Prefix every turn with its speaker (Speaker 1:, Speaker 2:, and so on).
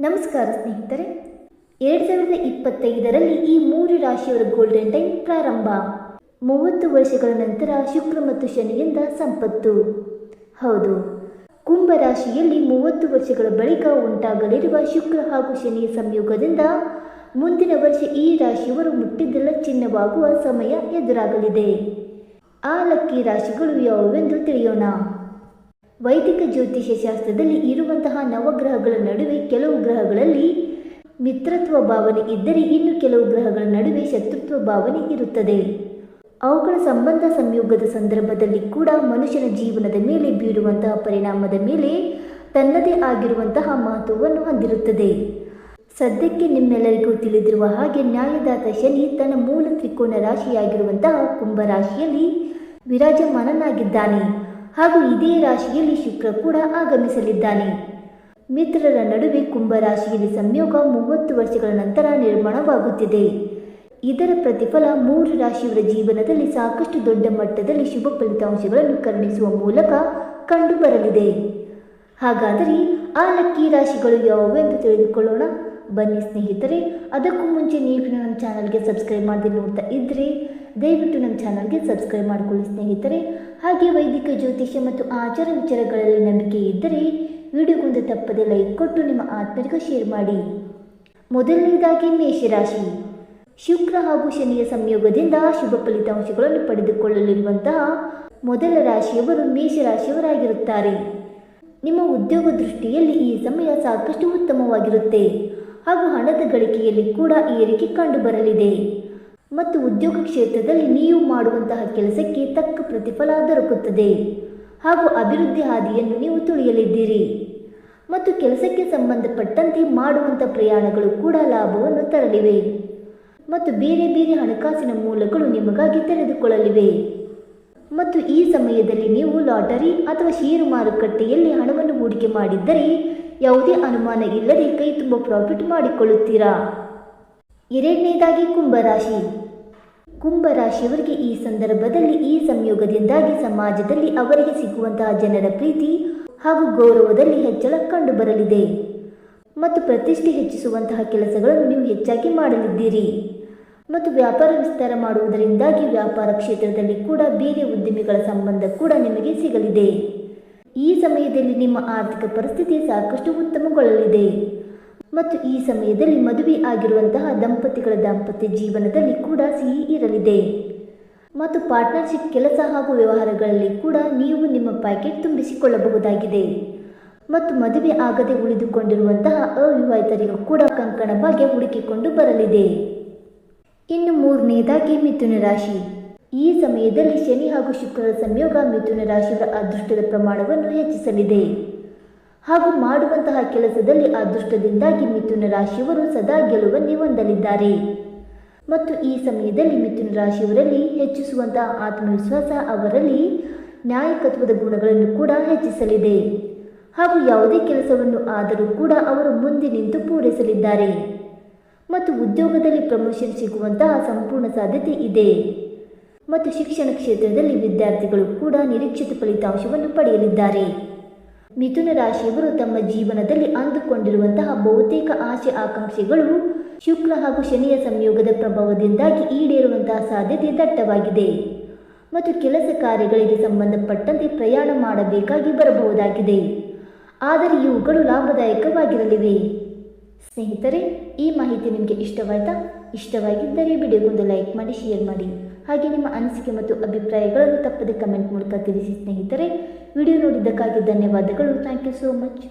Speaker 1: ನಮಸ್ಕಾರ ಸ್ನೇಹಿತರೆ. ಎರಡು ಸಾವಿರದ ಇಪ್ಪತ್ತೈದರಲ್ಲಿ ಈ ಮೂರು ರಾಶಿಯವರ ಗೋಲ್ಡನ್ ಟೈಮ್ ಪ್ರಾರಂಭ. ಮೂವತ್ತು ವರ್ಷಗಳ ನಂತರ ಶುಕ್ರ ಮತ್ತು ಶನಿಯಿಂದ ಸಂಪತ್ತು. ಹೌದು. ಕುಂಭ ರಾಶಿಯಲ್ಲಿ ಮೂವತ್ತು ವರ್ಷಗಳ ಬಳಿಕ ಉಂಟಾಗಲಿರುವ ಶುಕ್ರ ಹಾಗೂ ಶನಿಯ ಸಂಯೋಗದಿಂದ ಮುಂದಿನ ವರ್ಷ ಈ ರಾಶಿಯವರು ಮುಟ್ಟಿದ್ದೆಲ್ಲ ಚಿನ್ನವಾಗುವ ಸಮಯ ಎದುರಾಗಲಿದೆ. ಆ ಲಕ್ಕಿ ರಾಶಿಗಳು ಯಾವುವೆಂದು ತಿಳಿಯೋಣ. ವೈದಿಕ ಜ್ಯೋತಿಷ್ಯ ಶಾಸ್ತ್ರದಲ್ಲಿ ಇರುವಂತಹ ನವಗ್ರಹಗಳ ನಡುವೆ ಕೆಲವು ಗ್ರಹಗಳಲ್ಲಿ ಮಿತ್ರತ್ವ ಭಾವನೆ ಇದ್ದರೆ ಇನ್ನು ಕೆಲವು ಗ್ರಹಗಳ ನಡುವೆ ಶತ್ರುತ್ವ ಭಾವನೆ ಇರುತ್ತದೆ. ಅವುಗಳ ಸಂಬಂಧ ಸಂಯೋಗದ ಸಂದರ್ಭದಲ್ಲಿ ಕೂಡ ಮನುಷ್ಯನ ಜೀವನದ ಮೇಲೆ ಬೀರುವಂತಹ ಪರಿಣಾಮದ ಮೇಲೆ ತನ್ನದೇ ಆಗಿರುವಂತಹ ಮಹತ್ವವನ್ನು ಹೊಂದಿರುತ್ತದೆ. ಸದ್ಯಕ್ಕೆ ನಿಮ್ಮೆಲ್ಲರಿಗೂ ತಿಳಿದಿರುವ ಹಾಗೆ ನ್ಯಾಯದಾತ ಶನಿ ತನ್ನ ಮೂಲ ತ್ರಿಕೋನ ರಾಶಿಯಾಗಿರುವಂತಹ ಕುಂಭ ರಾಶಿಯಲ್ಲಿ ವಿರಾಜಮಾನನಾಗಿದ್ದಾನೆ. ಹಾಗೂ ಇದೇ ರಾಶಿಯಲ್ಲಿ ಶುಕ್ರ ಕೂಡ ಆಗಮಿಸಲಿದ್ದಾನೆ. ಮಿತ್ರರ ನಡುವೆ ಕುಂಭ ರಾಶಿಯಲ್ಲಿ ಸಂಯೋಗ ಮೂವತ್ತು ವರ್ಷಗಳ ನಂತರ ನಿರ್ಮಾಣವಾಗುತ್ತಿದೆ. ಇದರ ಪ್ರತಿಫಲ ಮೂರು ರಾಶಿಯವರ ಜೀವನದಲ್ಲಿ ಸಾಕಷ್ಟು ದೊಡ್ಡ ಮಟ್ಟದಲ್ಲಿ ಶುಭ ಫಲಿತಾಂಶಗಳನ್ನು ಕರುಣಿಸುವ ಮೂಲಕ ಕಂಡುಬರಲಿದೆ. ಹಾಗಾದರೆ ಆ ಲಕ್ಕಿ ರಾಶಿಗಳು ಯಾವುವು ಎಂದು ತಿಳಿದುಕೊಳ್ಳೋಣ. ಬನ್ನಿ ಸ್ನೇಹಿತರೆ, ಅದಕ್ಕೂ ಮುಂಚೆ ನೀವು ನಮ್ಮ ಚಾನಲ್ಗೆ ಸಬ್ಸ್ಕ್ರೈಬ್ ಮಾಡದೆ ನೋಡ್ತಾ ಇದ್ದರೆ ದಯವಿಟ್ಟು ನಮ್ಮ ಚಾನಲ್ಗೆ ಸಬ್ಸ್ಕ್ರೈಬ್ ಮಾಡಿಕೊಳ್ಳಿ ಸ್ನೇಹಿತರೆ. ಹಾಗೆ ವೈದಿಕ ಜ್ಯೋತಿಷ್ಯ ಮತ್ತು ಆಚಾರ ವಿಚಾರಗಳಲ್ಲಿ ನಂಬಿಕೆ ಇದ್ದರೆ ವಿಡಿಯೋಗೊಂದು ತಪ್ಪದೆ ಲೈಕ್ ಕೊಟ್ಟು ನಿಮ್ಮ ಆತ್ಮರಿಗೂ ಶೇರ್ ಮಾಡಿ. ಮೊದಲನೇದಾಗಿ ಮೇಷರಾಶಿ. ಶುಕ್ರ ಹಾಗೂ ಶನಿಯ ಸಂಯೋಗದಿಂದ ಶುಭ ಫಲಿತಾಂಶಗಳನ್ನು ಪಡೆದುಕೊಳ್ಳಲಿರುವಂತಹ ಮೊದಲ ರಾಶಿಯವರು ಮೇಷರಾಶಿಯವರಾಗಿರುತ್ತಾರೆ. ನಿಮ್ಮ ಉದ್ಯೋಗ ದೃಷ್ಟಿಯಲ್ಲಿ ಈ ಸಮಯ ಸಾಕಷ್ಟು ಉತ್ತಮವಾಗಿರುತ್ತೆ. ಹಾಗೂ ಹಣದ ಗಳಿಕೆಯಲ್ಲಿ ಕೂಡ ಏರಿಕೆ ಕಂಡುಬರಲಿದೆ. ಮತ್ತು ಉದ್ಯೋಗ ಕ್ಷೇತ್ರದಲ್ಲಿ ನೀವು ಮಾಡುವಂತಹ ಕೆಲಸಕ್ಕೆ ತಕ್ಕ ಪ್ರತಿಫಲ ದೊರಕುತ್ತದೆ. ಹಾಗೂ ಅಭಿವೃದ್ಧಿ ಹಾದಿಯನ್ನು ನೀವು ತುಳಿಯಲಿದ್ದೀರಿ. ಮತ್ತು ಕೆಲಸಕ್ಕೆ ಸಂಬಂಧಪಟ್ಟಂತೆ ಮಾಡುವಂಥ ಪ್ರಯಾಣಗಳು ಕೂಡ ಲಾಭವನ್ನು ತರಲಿವೆ. ಮತ್ತು ಬೇರೆ ಬೇರೆ ಹಣಕಾಸಿನ ಮೂಲಗಳು ನಿಮಗಾಗಿ ತೆರೆದುಕೊಳ್ಳಲಿವೆ. ಮತ್ತು ಈ ಸಮಯದಲ್ಲಿ ನೀವು ಲಾಟರಿ ಅಥವಾ ಷೇರು ಮಾರುಕಟ್ಟೆಯಲ್ಲಿ ಹಣವನ್ನು ಹೂಡಿಕೆ ಮಾಡಿದ್ದರೆ ಯಾವುದೇ ಅನುಮಾನ ಇಲ್ಲದೆ ಕೈ ತುಂಬ ಪ್ರಾಫಿಟ್ ಮಾಡಿಕೊಳ್ಳುತ್ತೀರಾ? ಎರಡನೇದಾಗಿ ಕುಂಭರಾಶಿ. ಕುಂಭರಾಶಿಯವರಿಗೆ ಈ ಸಂದರ್ಭದಲ್ಲಿ ಈ ಸಂಯೋಗದಿಂದಾಗಿ ಸಮಾಜದಲ್ಲಿ ಅವರಿಗೆ ಸಿಗುವಂತಹ ಜನರ ಪ್ರೀತಿ ಹಾಗೂ ಗೌರವದಲ್ಲಿ ಹೆಚ್ಚಳ ಕಂಡುಬರಲಿದೆ ಮತ್ತು ಪ್ರತಿಷ್ಠೆ ಹೆಚ್ಚಿಸುವಂತಹ ಕೆಲಸಗಳನ್ನು ನೀವು ಹೆಚ್ಚಾಗಿ ಮಾಡಲಿದ್ದೀರಿ. ಮತ್ತು ವ್ಯಾಪಾರ ವಿಸ್ತಾರ ಮಾಡುವುದರಿಂದಾಗಿ ವ್ಯಾಪಾರ ಕ್ಷೇತ್ರದಲ್ಲಿ ಕೂಡ ಬೇರೆ ಉದ್ಯಮಿಗಳ ಸಂಬಂಧ ಕೂಡ ನಿಮಗೆ ಸಿಗಲಿದೆ. ಈ ಸಮಯದಲ್ಲಿ ನಿಮ್ಮ ಆರ್ಥಿಕ ಪರಿಸ್ಥಿತಿ ಸಾಕಷ್ಟು ಉತ್ತಮಗೊಳ್ಳಲಿದೆ. ಮತ್ತು ಈ ಸಮಯದಲ್ಲಿ ಮದುವೆ ಆಗಿರುವಂತಹ ದಂಪತಿಗಳ ದಾಂಪತ್ಯ ಜೀವನದಲ್ಲಿ ಕೂಡ ಸಿಹಿ ಇರಲಿದೆ. ಮತ್ತು ಪಾರ್ಟ್ನರ್ಶಿಪ್ ಕೆಲಸ ಹಾಗೂ ವ್ಯವಹಾರಗಳಲ್ಲಿ ಕೂಡ ನೀವು ನಿಮ್ಮ ಪ್ಯಾಕೆಟ್ ತುಂಬಿಸಿಕೊಳ್ಳಬಹುದಾಗಿದೆ. ಮತ್ತು ಮದುವೆ ಆಗದೆ ಉಳಿದುಕೊಂಡಿರುವಂತಹ ಅವಿವಾಹಿತರಿಗೂ ಕೂಡ ಕಂಕಣ ಭಾಗ್ಯ ಹುಡುಕಿಕೊಂಡು ಬರಲಿದೆ. ಇನ್ನು ಮೂರನೇದಾಗಿ ಮಿಥುನ ರಾಶಿ. ಈ ಸಮಯದಲ್ಲಿ ಶನಿ ಹಾಗೂ ಶುಕ್ರರ ಸಂಯೋಗ ಮಿಥುನ ರಾಶಿಯ ಅದೃಷ್ಟದ ಪ್ರಮಾಣವನ್ನು ಹೆಚ್ಚಿಸಲಿದೆ. ಹಾಗೂ ಮಾಡುವಂತಹ ಕೆಲಸದಲ್ಲಿ ಅದೃಷ್ಟದಿಂದಾಗಿ ಮಿಥುನ ರಾಶಿಯವರು ಸದಾ ಗೆಲುವನ್ನೇ ಹೊಂದಲಿದ್ದಾರೆ. ಮತ್ತು ಈ ಸಮಯದಲ್ಲಿ ಮಿಥುನ ರಾಶಿಯವರಲ್ಲಿ ಹೆಚ್ಚಿಸುವಂತಹ ಆತ್ಮವಿಶ್ವಾಸ ಅವರಲ್ಲಿ ನ್ಯಾಯಕತ್ವದ ಗುಣಗಳನ್ನು ಕೂಡ ಹೆಚ್ಚಿಸಲಿದೆ. ಹಾಗೂ ಯಾವುದೇ ಕೆಲಸವನ್ನು ಆದರೂ ಕೂಡ ಅವರು ಮುಂದೆ ನಿಂತು ಪೂರೈಸಲಿದ್ದಾರೆ. ಮತ್ತು ಉದ್ಯೋಗದಲ್ಲಿ ಪ್ರಮೋಷನ್ ಸಿಗುವಂತಹ ಸಂಪೂರ್ಣ ಸಾಧ್ಯತೆ ಇದೆ. ಮತ್ತು ಶಿಕ್ಷಣ ಕ್ಷೇತ್ರದಲ್ಲಿ ವಿದ್ಯಾರ್ಥಿಗಳು ಕೂಡ ನಿರೀಕ್ಷಿತ ಫಲಿತಾಂಶವನ್ನು ಪಡೆಯಲಿದ್ದಾರೆ. ಮಿಥುನ ರಾಶಿಯವರು ತಮ್ಮ ಜೀವನದಲ್ಲಿ ಅಂದುಕೊಂಡಿರುವಂತಹ ಬಹುತೇಕ ಆಸೆ ಆಕಾಂಕ್ಷೆಗಳು ಶುಕ್ರ ಹಾಗೂ ಶನಿಯ ಸಂಯೋಗದ ಪ್ರಭಾವದಿಂದಾಗಿ ಈಡೇರುವಂತಹ ಸಾಧ್ಯತೆ ದಟ್ಟವಾಗಿದೆ. ಮತ್ತು ಕೆಲಸ ಕಾರ್ಯಗಳಿಗೆ ಸಂಬಂಧಪಟ್ಟಂತೆ ಪ್ರಯಾಣ ಮಾಡಬೇಕಾಗಿ ಬರಬಹುದಾಗಿದೆ. ಆದರೆ ಇವುಗಳು ಲಾಭದಾಯಕವಾಗಿರಲಿವೆ. ಸ್ನೇಹಿತರೆ, ಈ ಮಾಹಿತಿ ನಿಮಗೆ ಇಷ್ಟವಾಯ್ತಾ? ಇಷ್ಟವಾಗಿದ್ದರೆ ವಿಡಿಯೋಗೊಂದು ಲೈಕ್ ಮಾಡಿ ಶೇರ್ ಮಾಡಿ. ಹಾಗೆ ನಿಮ್ಮ ಅನಿಸಿಕೆ ಮತ್ತು ಅಭಿಪ್ರಾಯಗಳನ್ನು ತಪ್ಪದೆ ಕಮೆಂಟ್ ಮೂಲಕ ತಿಳಿಸಿ ಸ್ನೇಹಿತರೆ. ವಿಡಿಯೋ ನೋಡಿದ್ದಕ್ಕಾಗಿ ಧನ್ಯವಾದಗಳು. Thank you so much